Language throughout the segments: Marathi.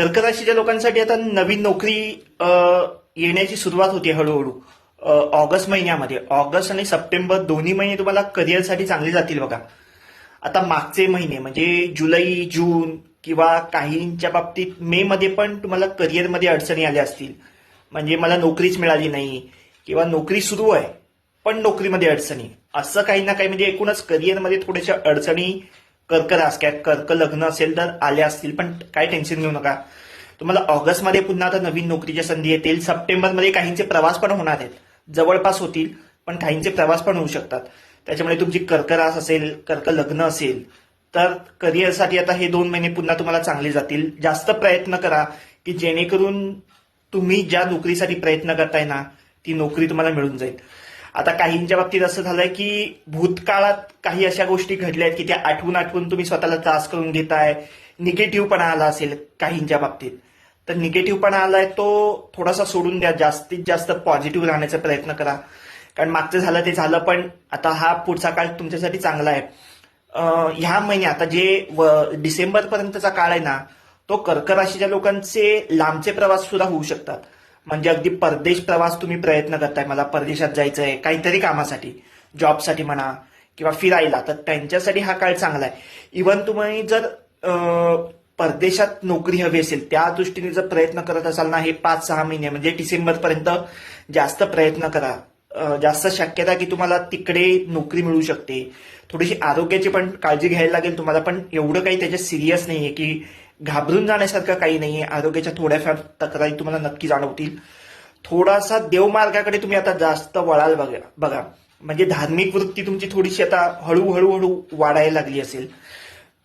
कर्कराशीच्या लोकांसाठी आता नवीन नोकरी येण्याची सुरुवात होती हळूहळू ऑगस्ट महिन्यामध्ये. ऑगस्ट आणि सप्टेंबर दोन्ही महिने तुम्हाला करिअरसाठी चांगले जातील बघा. आता मागचे महिने म्हणजे जुलै जून किंवा काहींच्या बाबतीत मे मध्ये पण तुम्हाला करिअरमध्ये अडचणी आल्या असतील. म्हणजे मला नोकरीच मिळाली नाही किंवा नोकरी सुरू आहे पण नोकरीमध्ये अडचणी. असं काही ना काही म्हणजे एकूणच करिअरमध्ये थोड्याशा अडचणी कर्क रास काय कर्क लग्न असेल तर आल्या असतील पण काय टेन्शन घेऊ नका. तुम्हाला ऑगस्टमध्ये पुन्हा आता नवीन नोकरीच्या संधी येतील सप्टेंबरमध्ये काहींचे प्रवास पण होणार आहेत. जवळपास होतील पण काहींचे प्रवास पण होऊ शकतात. त्याच्यामुळे तुमची कर्करास असेल कर्क लग्न असेल तर करिअरसाठी आता हे दोन महिने पुन्हा तुम्हाला चांगले जातील. जास्त प्रयत्न करा की जेणेकरून तुम्ही ज्या नोकरीसाठी प्रयत्न करताय ना ती नोकरी तुम्हाला मिळून जाईल. आता काहींच्या बाबतीत असं झालंय की भूतकाळात काही अशा गोष्टी घडल्या आहेत की त्या आठवून आठवून तुम्ही स्वतःला त्रास करून घेताय निगेटिव्हपणा आला असेल काहींच्या बाबतीत. तर निगेटिव्हपणा आलाय तो थोडासा सोडून द्या जास्तीत जास्त पॉझिटिव्ह राहण्याचा प्रयत्न करा. कारण मागचं झालं ते झालं पण आता हा पुढचा काळ तुमच्यासाठी चांगला आहे. ह्या महिन्यात आता जे डिसेंबर पर्यंतचा काळ आहे ना तो कर्क राशीच्या लोकांचे लांबचे प्रवास सुद्धा होऊ शकतात. म्हणजे अगदी परदेश प्रवास तुम्ही प्रयत्न करताय मला परदेशात जायचं आहे काहीतरी कामासाठी जॉबसाठी म्हणा किंवा फिरायला तर त्यांच्यासाठी हा काळ चांगला आहे. इवन तुम्ही जर परदेशात नोकरी हवी असेल त्या दृष्टीने जर प्रयत्न करत असाल ना हे पाच सहा महिने म्हणजे डिसेंबर पर्यंत जास्त प्रयत्न करा. जास्त शक्यता की तुम्हाला तिकडे नोकरी मिळू शकते. थोडीशी आरोग्याची पण काळजी घ्यायला लागेल तुम्हाला पण एवढं काही त्याच्यात सिरियस नाहीये की घाबरून जाण्यासारखं काही नाहीये. आरोग्याच्या थोड्याफार तक्रारी तुम्हाला नक्की जाणवतील. थोडासा देवमार्गाकडे तुम्ही आता जास्त वळाल बघा बघा. म्हणजे धार्मिक वृत्ती तुमची थोडीशी आता हळूहळू हळू वाढायला लागली असेल.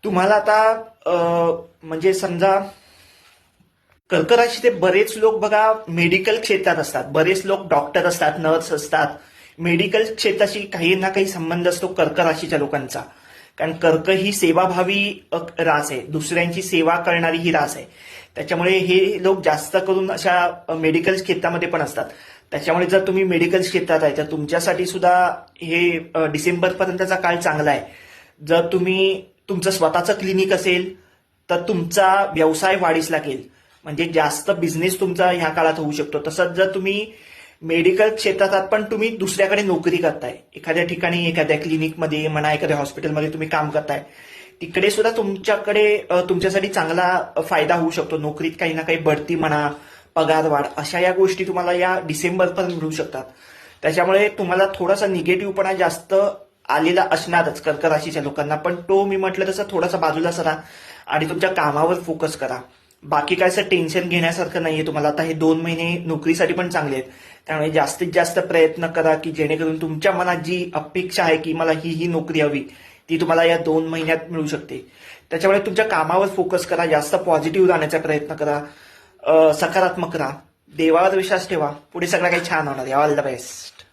तुम्हाला आता म्हणजे समजा कर्क राशीचे बरेच लोक बघा मेडिकल क्षेत्रात असतात. बरेच लोक डॉक्टर असतात नर्स असतात. मेडिकल क्षेत्राशी काही ना काही संबंध असतो कर्क राशीच्या लोकांचा. कारण कर्क ही सेवाभावी रास आहे. दुसऱ्यांची सेवा करणारी ही रास आहे. त्याच्यामुळे हे लोक जास्त करून अशा मेडिकल क्षेत्रामध्ये पण असतात. त्याच्यामुळे जर तुम्ही मेडिकल क्षेत्रात आहे तर तुमच्यासाठी सुद्धा हे डिसेंबरपर्यंतचा डिसेंबर पर्यंतचा काळ चांगला आहे. जर तुम्ही तुमचं स्वतःचं क्लिनिक असेल तर तुमचा व्यवसाय वाढीस लागेल. म्हणजे जास्त बिझनेस तुमचा ह्या काळात होऊ शकतो. तसंच जर तुम्ही मेडिकल क्षेत्रात पण तुम्ही दुसऱ्याकडे नोकरी करताय. एखाद्या ठिकाणी एखाद्या क्लिनिकमध्ये म्हणा एखाद्या हॉस्पिटलमध्ये तुम्ही काम करताय. तिकडे सुद्धा तुमच्याकडे तुमच्यासाठी चांगला फायदा होऊ शकतो. नोकरीत काही ना काही बढती म्हणा पगार वाढ अशा या गोष्टी तुम्हाला या डिसेंबरपर्यंत मिळू शकतात. त्याच्यामुळे तुम्हाला थोडासा निगेटिव्हपणा जास्त आलेला असणारच कर्क राशीच्या लोकांना. पण तो मी म्हटलं तसं थोडासा बाजूला सरा आणि तुमच्या कामावर फोकस करा. बाकी काय असं टेन्शन घेण्यासारखं नाहीये तुम्हाला. आता हे दोन महिने नोकरीसाठी पण चांगले आहेत. त्यामुळे जास्तीत जास्त प्रयत्न करा की जेणेकरून तुमच्या मनात जी अपेक्षा आहे की मला ही ही नोकरी हवी ती तुम्हाला या दोन महिन्यात मिळू शकते. त्याच्यामुळे तुमच्या कामावर फोकस करा जास्त पॉझिटिव्ह राहण्याचा प्रयत्न करा. सकारात्मक राहा. देवावर विश्वास ठेवा. पुढे सगळं काही छान होणार. या ऑल द बेस्ट